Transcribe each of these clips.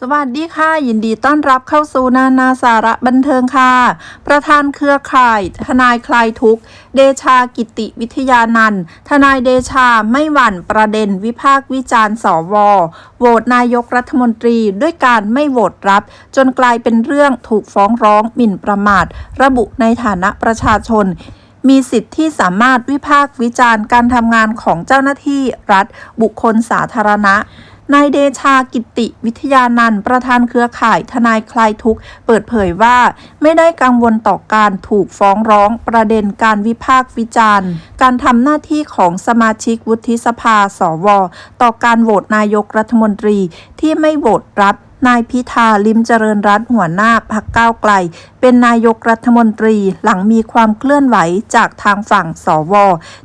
สวัสดีค่ะ ยินดีต้อนรับเข้าสู่นานาสาระบันเทิงค่ะ ประธานเครือข่าย ทนายคลายทุกเดชากิติวิทยานันท์ทนายเดชาไม่หวั่นประเด็นวิพากษ์วิจารณ์สวโหวตนายกรัฐมนตรีด้วยการไม่โหวตรับ จนกลายเป็นเรื่องถูกฟ้องร้องหมิ่นประมาท ระบุในฐานะประชาชนมีสิทธิ์ที่สามารถวิพากษ์วิจารณ์การทำงานของเจ้าหน้าที่รัฐบุคคลสาธารณะ นายเดชากิติวิทยานันท์ประธานเครือข่ายทนายคลายทุกข์ เปิดเผยว่าไม่ได้กังวลต่อการถูกฟ้องร้องประเด็นการวิพากษ์วิจารณ์ การทำหน้าที่ของสมาชิกวุฒิสภาสว ต่อการโหวตนายกรัฐมนตรีที่ไม่โหวตรับ นายพิธาลิมเจริญรัตน์หัวหน้าพักก้าวไกล เป็นนายกรัฐมนตรีหลังมีความเคลื่อนไหวจากทางฝั่งสว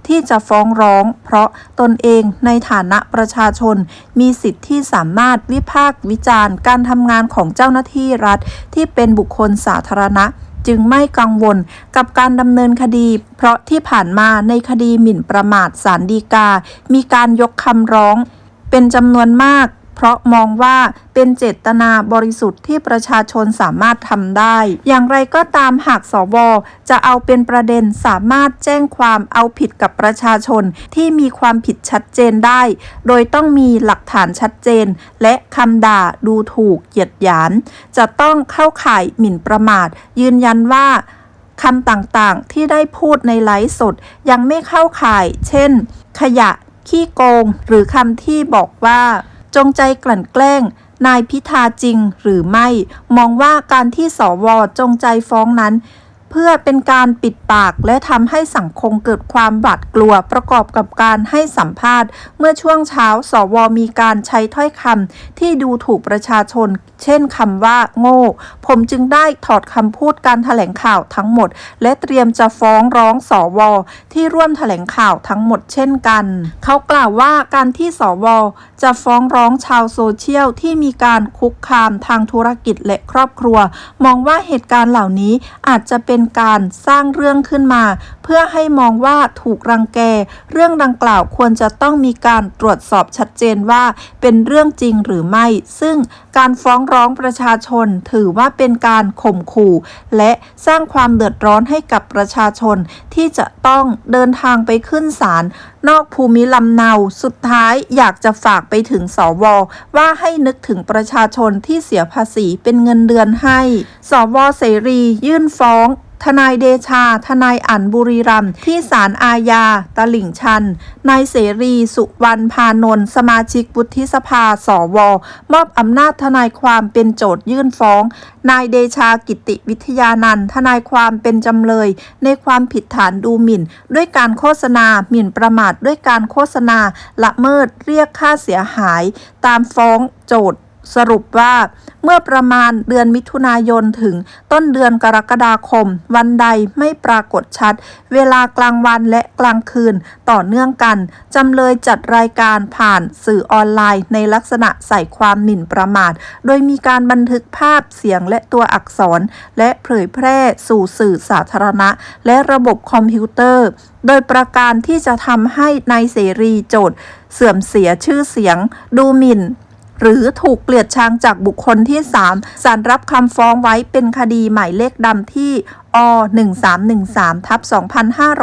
ที่จะฟ้องร้อง เพราะตนเองในฐานะประชาชน มีสิทธิ์ที่สามารถวิพากษ์วิจารณ์ การทำงานของเจ้าหน้าที่รัฐ ที่เป็นบุคคลสาธารณะจึงไม่กังวลกับการดำเนินคดี เพราะที่ผ่านมาในคดีหมิ่นประมาทสารดีกา มีการยกคำร้อง เป็นจำนวนมาก เพราะมองว่าเป็นเจตนาบริสุทธิ์ที่ประชาชนสามารถทำได้ อย่างไรก็ตามหากสว จะเอาเป็นประเด็นสามารถแจ้งความเอาผิดกับประชาชนที่มีความผิดชัดเจนได้ โดยต้องมีหลักฐานชัดเจน และคำด่าดูถูกเหยียดหยามจะต้องเข้าข่ายหมิ่นประมาท ยืนยันว่าคำต่างๆ ที่ได้พูดในไลฟ์สดยังไม่เข้าข่าย เช่น ขยะ ขี้โกง หรือคำที่บอกว่า จงใจกลั่นแกล้ง นายพิธาจริงหรือไม่ มองว่าการที่สวจงใจฟ้องนั้น เพื่อเป็นการปิดปากและทำให้สังคมเกิดความหวาดกลัวประกอบกับการให้สัมภาษณ์ เมื่อช่วงเช้าสวมีการใช้ถ้อยคำที่ดูถูกประชาชน เช่นคำว่า โง่ ผมจึงได้ถอดคำพูดการถแถลงข่าวทั้งหมด และเตรียมจะฟ้องร้องสวที่ร่วมถแถลงข่าวทั้งหมดเช่นกัน เขากล่าวว่าการที่สวจะฟ้องร้องชาวโซเชียลที่มีการคุกคามทางธุรกิจและครอบครัว มองว่าเหตุการณ์เหล่านี้อาจจะเป็นการสร้างเรื่องขึ้นมา เพื่อให้มองว่าถูกรังแก เรื่องดังกล่าวควรจะต้องมีการตรวจสอบชัดเจนว่า เป็นเรื่องจริงหรือไม่ ซึ่งการฟ้องร้องประชาชนถือว่าเป็นการข่มขู่ และสร้างความเดือดร้อนให้กับประชาชนที่จะต้องเดินทางไปขึ้นศาลนอกภูมิลำเนาสุดท้ายอยากจะฝากไปถึงสวว่าให้นึกถึงประชาชนที่เสียภาษีเป็นเงินเดือนให้ สวเสรียื่นฟ้อง ทนายเดชา ทนายอั๋นบุรีรัมย์ที่ศาลอาญา ตลิ่งชัน นายเสรี สุวรรณพานนท์สมาชิกวุฒิสภา สว มอบอำนาจทนายความเป็นโจทยื่นฟ้อง นายเดชากิติวิทยานันท์ทนายความเป็นจำเลย ในความผิดฐานดูหมิ่น ด้วยการโฆษณา หมิ่นประมาทด้วยการโฆษณา ละเมิด เรียกค่าเสียหาย ตามฟ้องโจทย์ สรุปว่าเมื่อประมาณเดือนมิถุนายนถึงต้นเดือนกรกฎาคม วันใดไม่ปรากฏชัด เวลากลางวันและกลางคืนต่อเนื่องกัน จำเลยจัดรายการผ่านสื่อออนไลน์ ในลักษณะใส่ความหมิ่นประมาท โดยมีการบันทึกภาพเสียงและตัวอักษร และเผยแพร่สู่สื่อสาธารณะ และระบบคอมพิวเตอร์ โดยประการที่จะทำให้นายเสรีโจทย์ เสื่อมเสียชื่อเสียง ดูหมิ่น หรือถูกเกลียดชังจากบุคคลที่ 3 สารรับคำฟ้องไว้เป็นคดีหมายเลขดำที่อ1313ทับ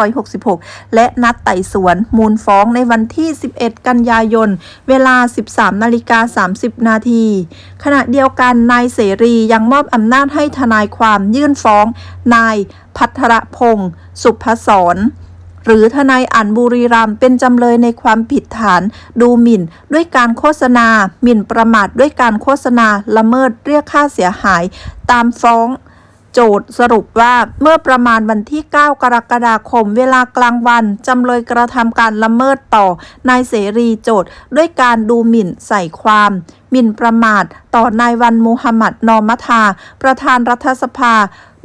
2566 และนัดไต่สวนมูลฟ้องในวันที่ 11 กันยายน เวลา 13นาฬิกา30 นาที ขณะเดียวกันนายเสรียังมอบอำนาจให้ทนายความยื่นฟ้อง นายพัทรพงศ์สุภศร หรือทนายอันบุรีรัมเป็นจำเลยในความผิดฐาน ดูหมิ่น ด้วยการโฆษณา หมิ่นประมาทด้วยการโฆษณาละเมิดเรียกค่าเสียหาย ตามฟ้องโจทย์สรุปว่าเมื่อประมาณวันที่ 9 กรกฎาคม เวลากลางวัน จำเลยกระทำการละเมิดต่อนายเสรีโจทย์ ด้วยการดูหมิ่นใส่ความ หมิ่นประมาท ต่อนายวันมูฮัมหมัดนอมัทา ประธานรัฐสภา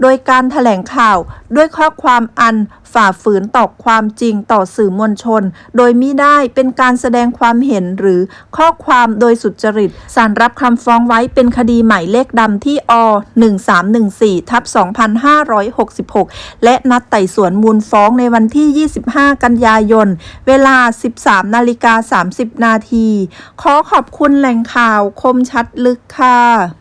โดยการแถลงข่าวด้วยข้อความอันฝ่าฝืนต่อความจริงต่อสื่อมวลชน โดยมิได้เป็นการแสดงความเห็นหรือข้อความโดยสุจริตสารรับคำฟ้องไว้เป็นคดีใหม่เลขดำที่อ1314ทับ2566 และนัดไต่สวนมูลฟ้องในวันที่ 25 กันยายน เวลา 13นาฬิกา30 นาที ขอขอบคุณแหล่งข่าวคมชัดลึกค่ะ